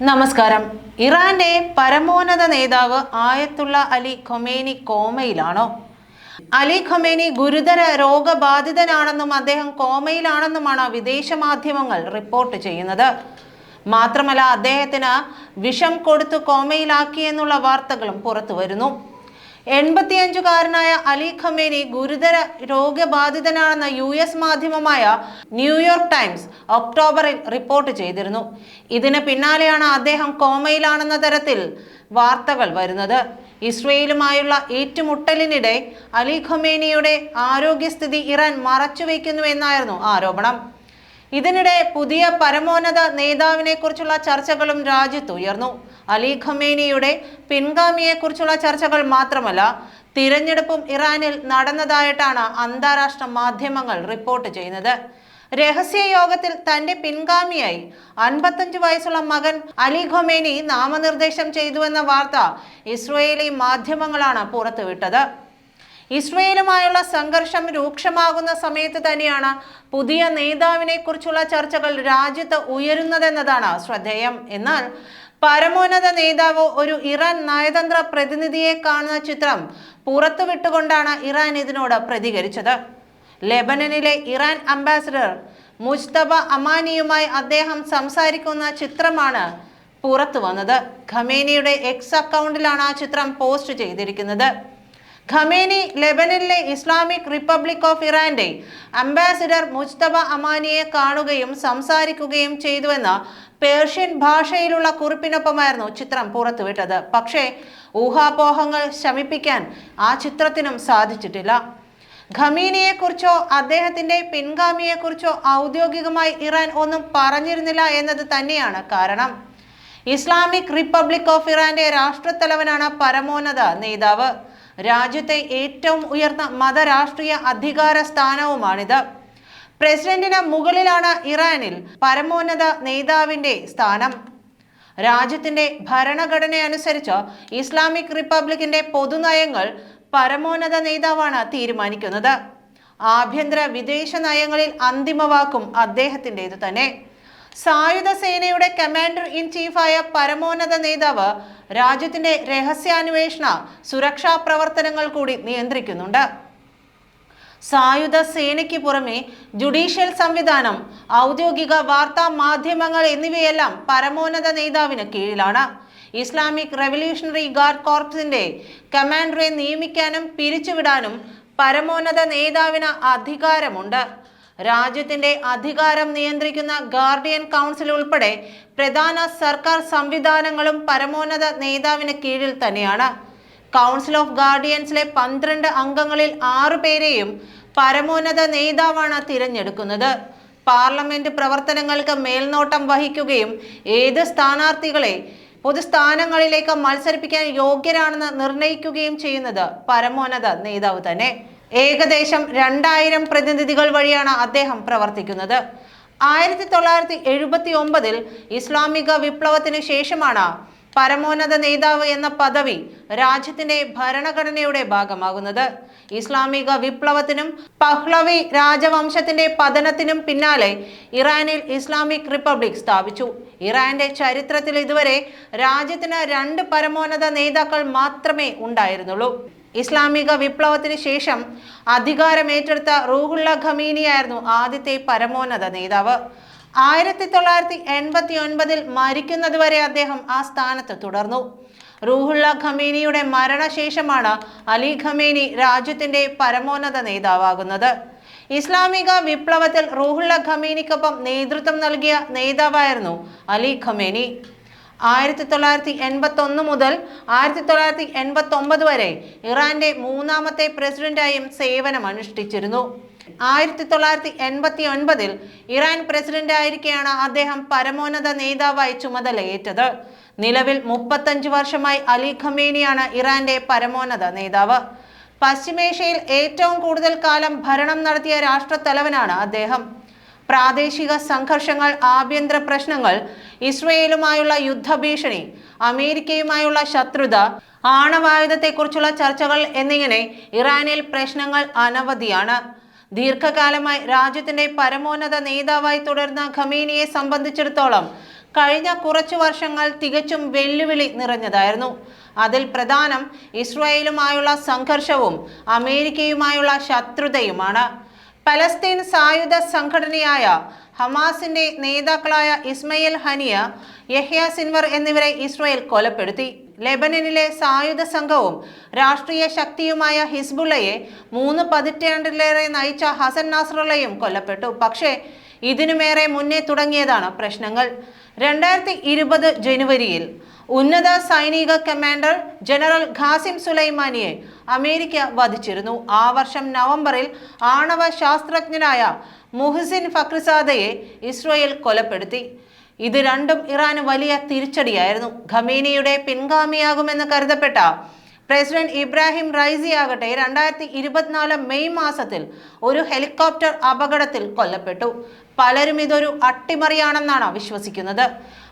നമസ്കാരം. ഇറാന്റെ പരമോന്നത നേതാവ് ആയത്തുള്ള അലി ഖൊമേനി കോമയിലാണോ? അലി ഖൊമേനി ഗുരുതര രോഗബാധിതനാണെന്നും അദ്ദേഹം കോമയിലാണെന്നുമാണ് വിദേശ മാധ്യമങ്ങൾ റിപ്പോർട്ട് ചെയ്യുന്നത്. മാത്രമല്ല അദ്ദേഹത്തിന് വിഷം കൊടുത്തു കോമയിലാക്കിയെന്നുള്ള വാർത്തകളും പുറത്തു വരുന്നു എൺപത്തിയഞ്ചുകാരനായ അലി ഖമേനി ഗുരുതര രോഗബാധിതനാണെന്ന യു എസ് മാധ്യമമായ ന്യൂയോർക്ക് ടൈംസ് ഒക്ടോബറിൽ റിപ്പോർട്ട് ചെയ്തിരുന്നു. ഇതിന് പിന്നാലെയാണ് അദ്ദേഹം കോമയിലാണെന്ന തരത്തിൽ വാർത്തകൾ വരുന്നത്. ഇസ്രയേലുമായുള്ള ഏറ്റുമുട്ടലിനിടെ അലി ഖമേനിയുടെ ആരോഗ്യസ്ഥിതി ഇറാൻ മറച്ചുവെക്കുന്നുവെന്നായിരുന്നു ആരോപണം. ഇതിനിടെ പുതിയ പരമോന്നത നേതാവിനെ കുറിച്ചുള്ള ചർച്ചകളും രാജ്യത്ത് ഉയർന്നു. അലി ഖമേനിയുടെ പിൻഗാമിയെക്കുറിച്ചുള്ള ചർച്ചകൾ മാത്രമല്ല തിരഞ്ഞെടുപ്പും ഇറാനിൽ നടന്നതായിട്ടാണ് അന്താരാഷ്ട്ര മാധ്യമങ്ങൾ റിപ്പോർട്ട് ചെയ്യുന്നത്. രഹസ്യ യോഗത്തിൽ തന്റെ പിൻഗാമിയായി അൻപത്തഞ്ച് വയസ്സുള്ള മകൻ അലി ഖൊമേനി നാമനിർദ്ദേശം ചെയ്തുവെന്ന വാർത്ത ഇസ്രയേലി മാധ്യമങ്ങളാണ് പുറത്തുവിട്ടത്. ഇസ്രയേലുമായുള്ള സംഘർഷം രൂക്ഷമാകുന്ന സമയത്ത് തന്നെയാണ് പുതിയ നേതാവിനെ കുറിച്ചുള്ള ചർച്ചകൾ രാജ്യത്ത് ഉയരുന്നതെന്നതാണ് ശ്രദ്ധേയം. എന്നാൽ പരമോന്നത നേതാവ് ഒരു ഇറാൻ നയതന്ത്ര പ്രതിനിധിയെ കാണുന്ന ചിത്രം പുറത്തുവിട്ടുകൊണ്ടാണ് ഇറാൻ ഇതിനോട് പ്രതികരിച്ചത്. ലെബനനിലെ ഇറാൻ അംബാസിഡർ മുസ്തബ അമാനിയുമായി അദ്ദേഹം സംസാരിക്കുന്ന ചിത്രമാണ് പുറത്തു വന്നത്. ഖമേനിയുടെ എക്സ് അക്കൗണ്ടിലാണ് ആ ചിത്രം പോസ്റ്റ് ചെയ്തിരിക്കുന്നത്. ഖമേനി ലെബനിലെ ഇസ്ലാമിക് റിപ്പബ്ലിക് ഓഫ് ഇറാന്റെ അംബാസിഡർ മുജ്തബ അമാനിയെ കാണുകയും സംസാരിക്കുകയും ചെയ്തുവെന്ന പേർഷ്യൻ ഭാഷയിലുള്ള കുറിപ്പിനൊപ്പമായിരുന്നു ചിത്രം പുറത്തുവിട്ടത്. പക്ഷേ ഊഹാപോഹങ്ങൾ ശമിപ്പിക്കാൻ ആ ചിത്രത്തിനും സാധിച്ചിട്ടില്ല. ഖമീനിയെക്കുറിച്ചോ അദ്ദേഹത്തിന്റെ പിൻഗാമിയെക്കുറിച്ചോ ഔദ്യോഗികമായി ഇറാൻ ഒന്നും പറഞ്ഞിരുന്നില്ല എന്നത് തന്നെയാണ് കാരണം. ഇസ്ലാമിക് റിപ്പബ്ലിക് ഓഫ് ഇറാന്റെ രാഷ്ട്രത്തലവനാണ് പരമോന്നത നേതാവ്. രാജ്യത്തെ ഏറ്റവും ഉയർന്ന മതരാഷ്ട്രീയ അധികാര സ്ഥാനവുമാണിത്. പ്രസിഡന്റിന് മുകളിലാണ് ഇറാനിൽ പരമോന്നത നേതാവിന്റെ സ്ഥാനം. രാജ്യത്തിന്റെ ഭരണഘടന അനുസരിച്ച് ഇസ്ലാമിക് റിപ്പബ്ലിക്കിന്റെ പൊതുനയങ്ങൾ പരമോന്നത നേതാവാണ് തീരുമാനിക്കുന്നത്. ആഭ്യന്തര വിദേശ നയങ്ങളിൽ അന്തിമവാക്കും അദ്ദേഹത്തിന്റെത് തന്നെ സായുധ സേനയുടെ കമാൻഡർ ഇൻ ചീഫായ പരമോന്നത നേതാവ് രാജ്യത്തിന്റെ രഹസ്യാന്വേഷണ സുരക്ഷാ പ്രവർത്തനങ്ങൾ കൂടി നിയന്ത്രിക്കുന്നുണ്ട്. സായുധ സേനയ്ക്ക് പുറമെ ജുഡീഷ്യൽ സംവിധാനം ഔദ്യോഗിക വാർത്താ മാധ്യമങ്ങൾ എന്നിവയെല്ലാം പരമോന്നത നേതാവിന് കീഴിലാണ്. ഇസ്ലാമിക് റെവല്യൂഷണറി ഗാർഡ് കോർപ്സിന്റെ കമാൻഡറെ നിയമിക്കാനും പിരിച്ചുവിടാനും പരമോന്നത നേതാവിന് അധികാരമുണ്ട്. രാജ്യത്തിന്റെ അധികാരം നിയന്ത്രിക്കുന്ന ഗാർഡിയൻ കൗൺസിൽ ഉൾപ്പെടെ പ്രധാന സർക്കാർ സംവിധാനങ്ങളും പരമോന്നത നേതാവിന് കീഴിൽ തന്നെയാണ്. കൗൺസിൽ ഓഫ് ഗാർഡിയൻസിലെ പന്ത്രണ്ട് അംഗങ്ങളിൽ ആറു പേരെയും പരമോന്നത നേതാവാണ് തിരഞ്ഞെടുക്കുന്നത്. പാർലമെന്റ് പ്രവർത്തനങ്ങൾക്ക് മേൽനോട്ടം വഹിക്കുകയും ഏത് സ്ഥാനാർത്ഥികളെ പൊതുസ്ഥാനങ്ങളിലേക്ക് മത്സരിപ്പിക്കാൻ യോഗ്യരാണെന്ന് നിർണയിക്കുകയും ചെയ്യുന്നത് പരമോന്നത നേതാവ് തന്നെ. ഏകദേശം രണ്ടായിരം പ്രതിനിധികൾ വഴിയാണ് അദ്ദേഹം പ്രവർത്തിക്കുന്നത്. ആയിരത്തി തൊള്ളായിരത്തി എഴുപത്തി ഒമ്പതിൽ ഇസ്ലാമിക വിപ്ലവത്തിന് ശേഷമാണ് പരമോന്നത നേതാവ് എന്ന പദവി രാജ്യത്തിന്റെ ഭരണഘടനയുടെ ഭാഗമാകുന്നത്. ഇസ്ലാമിക വിപ്ലവത്തിനും പഹ്ലവി രാജവംശത്തിന്റെ പതനത്തിനും പിന്നാലെ ഇറാനിൽ ഇസ്ലാമിക് റിപ്പബ്ലിക് സ്ഥാപിച്ചു. ഇറാന്റെ ചരിത്രത്തിൽ ഇതുവരെ രാജ്യത്തിന് രണ്ട് പരമോന്നത നേതാക്കൾ മാത്രമേ ഉണ്ടായിരുന്നുള്ളൂ. ഇസ്ലാമിക വിപ്ലവത്തിന് ശേഷം അധികാരമേറ്റെടുത്ത റൂഹുള്ള ഖമീനിയായിരുന്നു ആദ്യത്തെ പരമോന്നത നേതാവ്. ആയിരത്തി തൊള്ളായിരത്തി എൺപത്തി ഒൻപതിൽ മരിക്കുന്നതുവരെ അദ്ദേഹം ആ സ്ഥാനത്ത് തുടർന്നു. റൂഹുള്ള ഖമീനിയുടെ മരണശേഷമാണ് അലി ഖമീനി രാജ്യത്തിന്റെ പരമോന്നത നേതാവാകുന്നത്. ഇസ്ലാമിക വിപ്ലവത്തിൽ റൂഹുള്ള ഖമീനിക്കൊപ്പം നേതൃത്വം നൽകിയ നേതാവായിരുന്നു അലി ഖമേനി. ആയിരത്തി തൊള്ളായിരത്തി എൺപത്തൊന്ന് മുതൽ ആയിരത്തി തൊള്ളായിരത്തി എൺപത്തി ഒമ്പത് വരെ ഇറാന്റെ മൂന്നാമത്തെ പ്രസിഡന്റായും സേവനമനുഷ്ഠിച്ചിരുന്നു ആയിരത്തി തൊള്ളായിരത്തി എൺപത്തി ഒൻപതിൽ ഇറാൻ പ്രസിഡന്റ് ആയിരിക്കെയാണ് അദ്ദേഹം പരമോന്നത നേതാവായി ചുമതലയേറ്റത്. നിലവിൽ മുപ്പത്തഞ്ച് വർഷമായി അലി ഖമേനിയാണ് ഇറാന്റെ പരമോന്നത നേതാവ്. പശ്ചിമേഷ്യയിൽ ഏറ്റവും കൂടുതൽ കാലം ഭരണം നടത്തിയ രാഷ്ട്രത്തലവനാണ് അദ്ദേഹം. പ്രാദേശിക സംഘർഷങ്ങൾ ആഭ്യന്തര പ്രശ്നങ്ങൾ ഇസ്രയേലുമായുള്ള യുദ്ധഭീഷണി അമേരിക്കയുമായുള്ള ശത്രുത ആണവായുധത്തെക്കുറിച്ചുള്ള ചർച്ചകൾ എന്നിങ്ങനെ ഇറാനിൽ പ്രശ്നങ്ങൾ അനവധിയാണ്. ദീർഘകാലമായി രാജ്യത്തിന്റെ പരമോന്നത നേതാവായി തുടർന്ന ഖമീനിയെ സംബന്ധിച്ചിടത്തോളം കഴിഞ്ഞ കുറച്ചു വർഷങ്ങൾ തികച്ചും വെല്ലുവിളി നിറഞ്ഞതായിരുന്നു. അതിൽ പ്രധാനം ഇസ്രായേലുമായുള്ള സംഘർഷവും അമേരിക്കയുമായുള്ള ശത്രുതയുമാണ്. പലസ്തീൻ സായുധ സംഘടനയായ ഹമാസിന്റെ നേതാക്കളായ ഇസ്മയിൽ ഹനിയ യഹ്യ സിൻവർ എന്നിവരെ ഇസ്രായേൽ കൊലപ്പെടുത്തി. ലെബനനിലെ സായുധ സംഘവും രാഷ്ട്രീയ ശക്തിയുമായ ഹിസ്ബുള്ളയെ മൂന്ന് പതിറ്റാണ്ടിലേറെ നയിച്ച ഹസൻ നാസറുള്ളയും കൊല്ലപ്പെട്ടു. പക്ഷേ ഇതിനുമേറെ മുന്നേ തുടങ്ങിയതാണ് പ്രശ്നങ്ങൾ. രണ്ടായിരത്തി ഇരുപത് ജനുവരിയിൽ ഉന്നത സൈനിക കമാൻഡർ ജനറൽ ഖാസിം സുലൈമാനിയെ അമേരിക്ക വധിച്ചിരുന്നു. ആ വർഷം നവംബറിൽ ആണവ ശാസ്ത്രജ്ഞനായ മുഹസിൻ ഫക്രിസാദയെ ഇസ്രയേൽ കൊലപ്പെടുത്തി. ഇത് രണ്ടും ഇറാന് വലിയ തിരിച്ചടിയായിരുന്നു. ഖമീനിയുടെ പിൻഗാമിയാകുമെന്ന് കരുതപ്പെട്ട പ്രസിഡന്റ് ഇബ്രാഹിം റൈസി ആകട്ടെ രണ്ടായിരത്തി ഇരുപത്തിനാല് മെയ് മാസത്തിൽ ഒരു ഹെലികോപ്റ്റർ അപകടത്തിൽ കൊല്ലപ്പെട്ടു. പലരും ഇതൊരു അട്ടിമറിയാണെന്നാണ് വിശ്വസിക്കുന്നത്.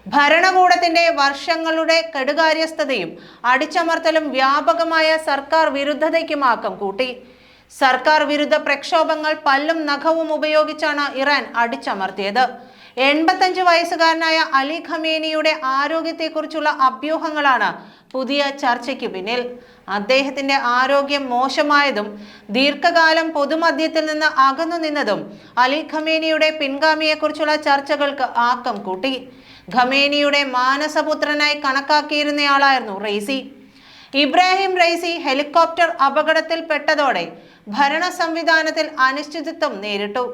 ഭരണകൂടത്തിന്റെ വർഷങ്ങളുടെ കെടുകാര്യസ്ഥതയും അടിച്ചമർത്തലും വ്യാപകമായ സർക്കാർ വിരുദ്ധതയ്ക്കും ആക്കം കൂട്ടി. സർക്കാർ വിരുദ്ധ പ്രക്ഷോഭങ്ങൾ പല്ലും നഖവും ഉപയോഗിച്ചാണ് ഇറാൻ അടിച്ചമർത്തിയത്. എൺപത്തഞ്ച് വയസ്സുകാരനായ അലി ഖമേനിയുടെ ആരോഗ്യത്തെക്കുറിച്ചുള്ള അഭ്യൂഹങ്ങളാണ് പുതിയ ചർച്ചയ്ക്ക് പിന്നിൽ. അദ്ദേഹത്തിന്റെ ആരോഗ്യം മോശമായതും ദീർഘകാലം പൊതുമധ്യത്തിൽ നിന്ന് അകന്നു നിന്നതും അലി ഖമേനിയുടെ പിൻഗാമിയെക്കുറിച്ചുള്ള ചർച്ചകൾക്ക് ആക്കം കൂട്ടി. ഖമേനിയുടെ മാനസപുത്രനായി കണക്കാക്കിയിരുന്നയാളായിരുന്നു റെയ്സി. ഇബ്രാഹിം റൈസി ഹെലികോപ്റ്റർ അപകടത്തിൽപ്പെട്ടതോടെ ഭരണ സംവിധാനത്തിൽ അനിശ്ചിതത്വം നേരിട്ടു.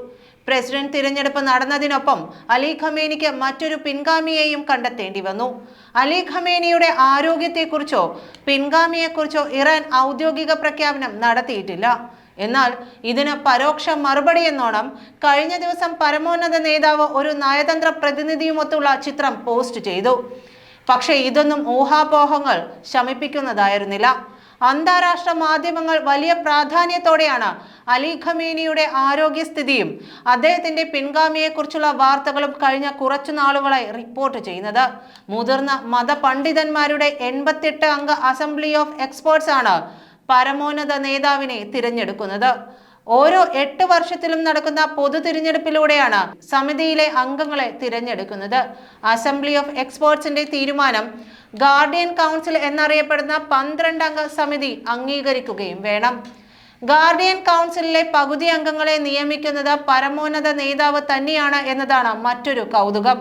പ്രസിഡന്റ് തിരഞ്ഞെടുപ്പ് നടന്നതിനൊപ്പം അലി ഖമേനിക്ക് മറ്റൊരു പിൻഗാമിയെയും കണ്ടെത്തേണ്ടി വന്നു. അലി ഖമേനിയുടെ ആരോഗ്യത്തെക്കുറിച്ചോ പിൻഗാമിയെക്കുറിച്ചോ ഇറാൻ ഔദ്യോഗിക പ്രഖ്യാപനം നടത്തിയിട്ടില്ല. എന്നാൽ ഇതിന് പരോക്ഷ മറുപടി എന്നോണം കഴിഞ്ഞ ദിവസം പരമോന്നത നേതാവ് ഒരു നയതന്ത്ര പ്രതിനിധിയുമൊത്തുള്ള ചിത്രം പോസ്റ്റ് ചെയ്തു. പക്ഷേ ഇതൊന്നും ഊഹാപോഹങ്ങൾ ശമിപ്പിക്കുന്നതായിരുന്നില്ല. അന്താരാഷ്ട്ര മാധ്യമങ്ങൾ വലിയ പ്രാധാന്യത്തോടെയാണ് അലി ഖമേനിയുടെ ആരോഗ്യസ്ഥിതിയും അദ്ദേഹത്തിന്റെ പിൻഗാമിയെക്കുറിച്ചുള്ള വാർത്തകളും കഴിഞ്ഞ കുറച്ചു നാളുകളായി റിപ്പോർട്ട് ചെയ്യുന്നത്. മുതിർന്ന മതപണ്ഡിതന്മാരുടെ എൺപത്തെട്ട് അംഗ അസംബ്ലി ഓഫ് എക്സ്പേർട്സ് ആണ് പരമോന്നത നേതാവിനെ തിരഞ്ഞെടുക്കുന്നത്. ഓരോ എട്ട് വർഷത്തിലും നടക്കുന്ന പൊതു തിരഞ്ഞെടുപ്പിലൂടെയാണ് സമിതിയിലെ അംഗങ്ങളെ തിരഞ്ഞെടുക്കുന്നത്. അസംബ്ലി ഓഫ് എക്സ്പേർട്സിന്റെ തീരുമാനം ഗാർഡിയൻ കൗൺസിൽ എന്നറിയപ്പെടുന്ന പന്ത്രണ്ട് അംഗ സമിതി അംഗീകരിക്കുകയും വേണം. ഗാർഡിയൻ കൗൺസിലിലെ പകുതി അംഗങ്ങളെ നിയമിക്കുന്നത് പരമോന്നത നേതാവ് തന്നെയാണ് എന്നതാണ് മറ്റൊരു കൗതുകം.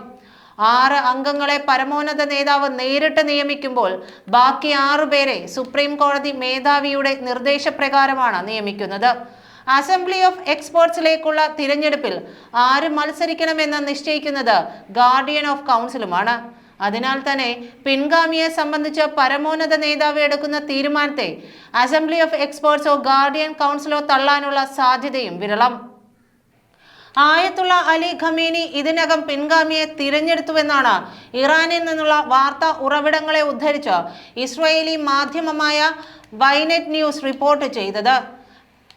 ആറ് അംഗങ്ങളെ പരമോന്നത നേതാവ് നേരിട്ട് നിയമിക്കുമ്പോൾ ബാക്കി ആറുപേരെ സുപ്രീം കോടതി മേധാവിയുടെ നിർദ്ദേശപ്രകാരമാണ് നിയമിക്കുന്നത്. അസംബ്ലി ഓഫ് എക്സ്പേർട്സിലേക്കുള്ള തിരഞ്ഞെടുപ്പിൽ ആര് മത്സരിക്കണമെന്ന് നിശ്ചയിക്കുന്നത് ഗാർഡിയൻ ഓഫ് കൗൺസിലുമാണ്. അതിനാൽ തന്നെ പിൻഗാമിയെ സംബന്ധിച്ച് പരമോന്നത നേതാവ് എടുക്കുന്ന തീരുമാനത്തെ അസംബ്ലി ഓഫ് എക്സ്പേർട്സോ ഗാർഡിയൻ കൗൺസിലോ തള്ളാനുള്ള സാധ്യതയും വിരളം. ആയത്തുള്ള അലി ഖമീനി ഇതിനകം പിൻഗാമിയെ തിരഞ്ഞെടുത്തുവെന്നാണ് ഇറാനിൽ നിന്നുള്ള വാർത്താ ഉറവിടങ്ങളെ ഉദ്ധരിച്ച് ഇസ്രയേലി മാധ്യമമായ വൈനെറ്റ് ന്യൂസ് റിപ്പോർട്ട് ചെയ്തത്.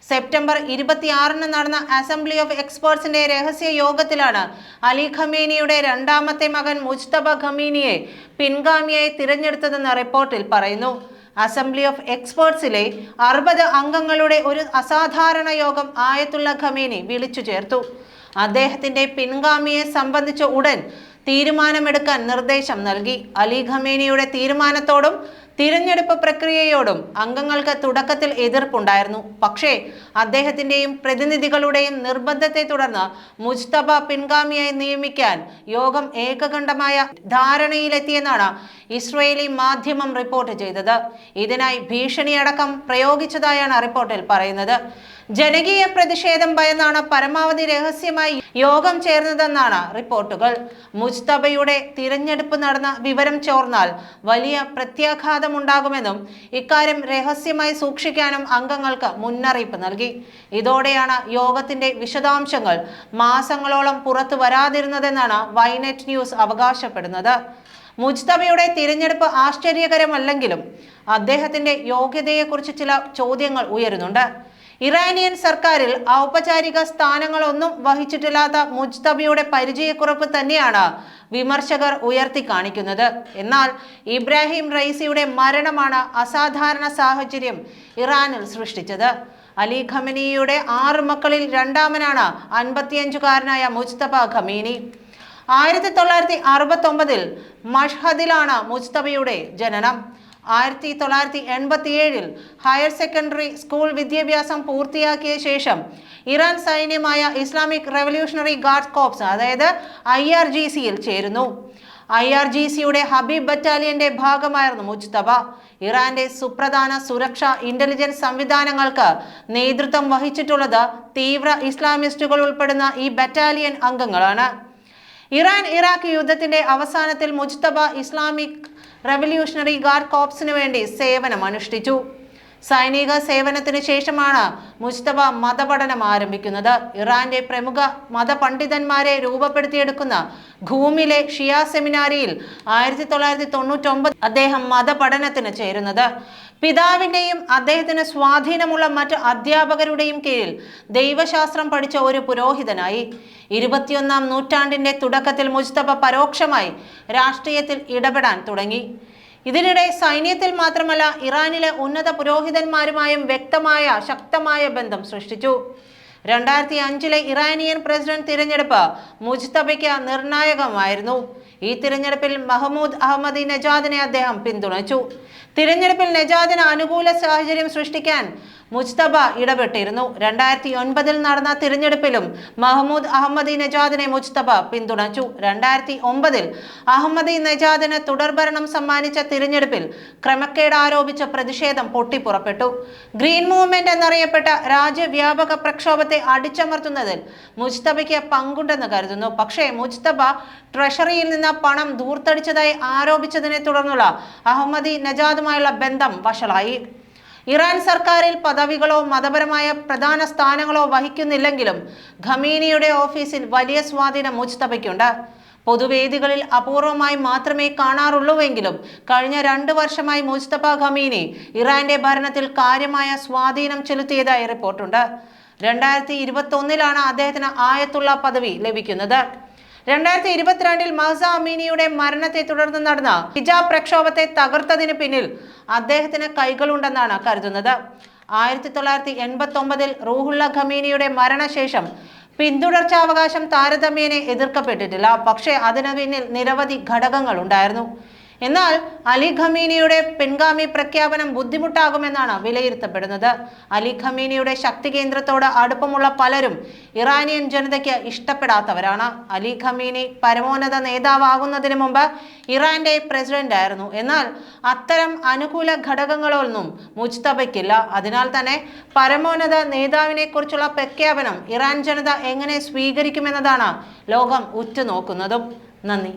സെപ്റ്റംബർ ഇരുപത്തിയാറിന് നടന്ന അസംബ്ലി ഓഫ് എക്സ്പേർട്സിന്റെ രഹസ്യ യോഗത്തിലാണ് അലി ഖമീനിയുടെ രണ്ടാമത്തെ മകൻ മുജ്തബ ഖമീനിയെ പിൻഗാമിയായി തിരഞ്ഞെടുത്തതെന്ന് റിപ്പോർട്ടിൽ പറയുന്നു. അസംബ്ലി ഓഫ് എക്സ്പേർട്സിലെ അറുപത് അംഗങ്ങളുടെ ഒരു അസാധാരണ യോഗം ആയത്തുള്ള ഖമീനെ വിളിച്ചു ചേർത്തു. അദ്ദേഹത്തിന്റെ പിൻഗാമിയെ സംബന്ധിച്ച ഉടൻ തീരുമാനമെടുക്കാൻ നിർദ്ദേശം നൽകി. അലി ഖമേനിയുടെ തീരുമാനത്തോടും തിരഞ്ഞെടുപ്പ് പ്രക്രിയയോടും അംഗങ്ങൾക്ക് തുടക്കത്തിൽ എതിർപ്പുണ്ടായിരുന്നു. പക്ഷേ അദ്ദേഹത്തിന്റെയും പ്രതിനിധികളുടെയും നിർബന്ധത്തെ തുടർന്ന് മുജ്തബ പിൻഗാമിയായി നിയമിക്കാൻ യോഗം ഏകകണ്ഠമായ ധാരണയിലെത്തിയെന്നാണ് ഇസ്രയേലി മാധ്യമം റിപ്പോർട്ട് ചെയ്തത്. ഇതിനായി ഭീഷണിയടക്കം പ്രയോഗിച്ചതായാണ് റിപ്പോർട്ടിൽ പറയുന്നത്. ജനകീയ പ്രതിഷേധം ഭയന്നാണ് പരമാവധി രഹസ്യമായി യോഗം ചേർന്നതെന്നാണ് റിപ്പോർട്ടുകൾ. മുജ്തബയുടെ തിരഞ്ഞെടുപ്പ് നടന്ന വിവരം ചോർന്നാൽ വലിയ പ്രത്യാഘാതം ഉണ്ടാകുമെന്നും ഇക്കാര്യം രഹസ്യമായി സൂക്ഷിക്കാനും അംഗങ്ങൾക്ക് മുന്നറിയിപ്പ് നൽകി. ഇതോടെയാണ് യോഗത്തിന്റെ വിശദാംശങ്ങൾ മാസങ്ങളോളം പുറത്തു വരാതിരുന്നതെന്നാണ് വൈനെറ്റ് ന്യൂസ് അവകാശപ്പെടുന്നത്. മുജ്തബയുടെ തിരഞ്ഞെടുപ്പ് ആശ്ചര്യകരമല്ലെങ്കിലും അദ്ദേഹത്തിന്റെ യോഗ്യതയെക്കുറിച്ച് ചില ചോദ്യങ്ങൾ ഉയരുന്നുണ്ട്. ഇറാനിയൻ സർക്കാരിൽ ഔപചാരിക സ്ഥാനങ്ങളൊന്നും വഹിച്ചിട്ടില്ലാത്ത മുജ്തബിയുടെ പരിചയക്കുറപ്പ് തന്നെയാണ് വിമർശകർ ഉയർത്തി കാണിക്കുന്നത് എന്നാൽ ഇബ്രാഹിം റൈസിയുടെ മരണമാണ് അസാധാരണ സാഹചര്യം ഇറാനിൽ സൃഷ്ടിച്ചത്. അലി ഖമനിയുടെ ആറ് മക്കളിൽ രണ്ടാമനാണ് അൻപത്തിയഞ്ചുകാരനായ മുജ്തബ ഖമീനി. ആയിരത്തി തൊള്ളായിരത്തി അറുപത്തി ഒമ്പതിൽ മഷ്ഹദിലാണ് മുസ്തബയുടെ ജനനം. ആയിരത്തി തൊള്ളായിരത്തി എൺപത്തി ഏഴിൽ ഹയർ സെക്കൻഡറി സ്കൂൾ വിദ്യാഭ്യാസം പൂർത്തിയാക്കിയ ശേഷം ഇറാൻ സൈന്യമായ ഇസ്ലാമിക് റെവല്യൂഷണറി ഗാർഡ് കോപ്സ് അതായത് ഐ ആർ ജി സിയിൽ ചേരുന്നു. ഐ ആർ ജി സിയുടെ ഹബീബ് ബറ്റാലിയന്റെ ഭാഗമായിരുന്നു മുജ്തബ. ഇറാന്റെ സുപ്രധാന സുരക്ഷാ ഇന്റലിജൻസ് സംവിധാനങ്ങൾക്ക് നേതൃത്വം വഹിച്ചിട്ടുള്ളത് തീവ്ര ഇസ്ലാമിസ്റ്റുകൾ ഉൾപ്പെടുന്ന ഈ ബറ്റാലിയൻ അംഗങ്ങളാണ്. ഇറാൻ ഇറാഖ് യുദ്ധത്തിന്റെ അവസാനത്തിൽ മുജ്തബ ഇസ്ലാമിക് റവല്യൂഷണറി ഗാർഡ് കോപ്സിനു വേണ്ടി സേവനം അനുഷ്ഠിച്ചു സൈനിക സേവനത്തിന് ശേഷമാണ് മുസ്തഫ മതപഠനം ആരംഭിക്കുന്നത്. ഇറാന്റെ പ്രമുഖ മതപണ്ഡിതന്മാരെ രൂപപ്പെടുത്തിയെടുക്കുന്ന ഖൂമിലെ ഷിയ സെമിനാരിയിൽ ആയിരത്തി തൊള്ളായിരത്തി തൊണ്ണൂറ്റൊമ്പത് അദ്ദേഹം മതപഠനത്തിന് ചേരുന്നത്. പിതാവിന്റെയും അദ്ദേഹത്തിന് സ്വാധീനമുള്ള മറ്റ് അധ്യാപകരുടെയും കീഴിൽ ദൈവശാസ്ത്രം പഠിച്ച ഒരു പുരോഹിതനായി. ഇരുപത്തിയൊന്നാം നൂറ്റാണ്ടിന്റെ തുടക്കത്തിൽ മുസ്തഫ പരോക്ഷമായി രാഷ്ട്രീയത്തിൽ ഇടപെടാൻ തുടങ്ങി. ഇതിനിടെ സൈന്യത്തിൽ മാത്രമല്ല ഇറാനിലെ ഉന്നത പുരോഹിതന്മാരുമായും വ്യക്തമായ ശക്തമായ ബന്ധം സൃഷ്ടിച്ചു. രണ്ടായിരത്തി അഞ്ചിലെ ഇറാനിയൻ പ്രസിഡന്റ് തിരഞ്ഞെടുപ്പ് മുജ്തബയ്ക്ക് നിർണായകമായിരുന്നു. ഈ തിരഞ്ഞെടുപ്പിൽ മഹമ്മൂദ് അഹമ്മദി നജാദിനെ അദ്ദേഹം പിന്തുണച്ചു. തിരഞ്ഞെടുപ്പിൽ നജാദിന് അനുകൂല സാഹചര്യം സൃഷ്ടിക്കാൻ മുജ്തബ ഇടപെട്ടിരുന്നു. രണ്ടായിരത്തി ഒൻപതിൽ നടന്ന തിരഞ്ഞെടുപ്പിലും മഹമ്മൂദ് അഹമ്മദി നജാദിനെ മുജ്തബ പിന്തുണച്ചു. രണ്ടായിരത്തി ഒമ്പതിൽ അഹമ്മദി നജാദിന് തുടർഭരണം സമ്മാനിച്ച തിരഞ്ഞെടുപ്പിൽ ക്രമക്കേട് ആരോപിച്ച പ്രതിഷേധം പൊട്ടിപ്പുറപ്പെട്ടു. ഗ്രീൻ മൂവ്മെന്റ് എന്നറിയപ്പെട്ട രാജ്യവ്യാപക പ്രക്ഷോഭത്തെ അടിച്ചമർത്തുന്നതിൽ മുജ്തബയ്ക്ക് പങ്കുണ്ടെന്ന് കരുതുന്നു. പക്ഷേ മുജ്തബ ട്രഷറിയിൽ നിന്ന് പണം ദൂർത്തടിച്ചതായി ആരോപിച്ചതിനെ തുടർന്നുള്ള അഹമ്മദി നജാദുമായുള്ള ബന്ധം വഷളായി. ഇറാൻ സർക്കാരിൽ പദവികളോ മതപരമായ പ്രധാന സ്ഥാനങ്ങളോ വഹിക്കുന്നില്ലെങ്കിലും ഖമീനിയുടെ ഓഫീസിൽ വലിയ സ്വാധീനം മുജ്തബയ്ക്കുണ്ട് പൊതുവേദികളിൽ അപൂർവമായി മാത്രമേ കാണാറുള്ളൂവെങ്കിലും കഴിഞ്ഞ രണ്ടു വർഷമായി മുസ്തഫ ഖമീനി ഇറാന്റെ ഭരണത്തിൽ കാര്യമായ സ്വാധീനം ചെലുത്തിയതായി റിപ്പോർട്ടുണ്ട്. രണ്ടായിരത്തി ഇരുപത്തി ഒന്നിലാണ് അദ്ദേഹത്തിന് ആയത്തുള്ള പദവി ലഭിക്കുന്നത്. രണ്ടായിരത്തി ഇരുപത്തിരണ്ടിൽ മഹസ അമീനിയുടെ മരണത്തെ തുടർന്ന് നടന്ന ഹിജാബ് പ്രക്ഷോഭത്തെ തകർത്തതിന് പിന്നിൽ അദ്ദേഹത്തിന് കൈകളുണ്ടെന്നാണ് കരുതുന്നത്. ആയിരത്തി തൊള്ളായിരത്തി എൺപത്തി ഒമ്പതിൽ റൂഹുള്ള ഖമീനിയുടെ മരണശേഷം പിന്തുടർച്ചാവകാശം താരതമ്യേനെ എതിർക്കപ്പെട്ടിട്ടില്ല. പക്ഷേ അതിനു പിന്നിൽ നിരവധി ഘടകങ്ങൾ ഉണ്ടായിരുന്നു. എന്നാൽ അലി ഖമീനിയുടെ പിൻഗാമി പ്രഖ്യാപനം ബുദ്ധിമുട്ടാകുമെന്നാണ് വിലയിരുത്തപ്പെടുന്നത്. അലി ഖമീനിയുടെ ശക്തി കേന്ദ്രത്തോട് അടുപ്പമുള്ള പലരും ഇറാനിയൻ ജനതയ്ക്ക് ഇഷ്ടപ്പെടാത്തവരാണ്. അലി ഖമീനി പരമോന്നത നേതാവാകുന്നതിന് മുമ്പ് ഇറാന്റെ പ്രസിഡന്റ് ആയിരുന്നു. എന്നാൽ അത്തരം അനുകൂല ഘടകങ്ങളൊന്നും മുജ്തബയ്ക്കില്ല. അതിനാൽ തന്നെ പരമോന്നത നേതാവിനെ കുറിച്ചുള്ള പ്രഖ്യാപനം ഇറാൻ ജനത എങ്ങനെ സ്വീകരിക്കുമെന്നതാണ് ലോകം ഉറ്റുനോക്കുന്നതും. നന്ദി.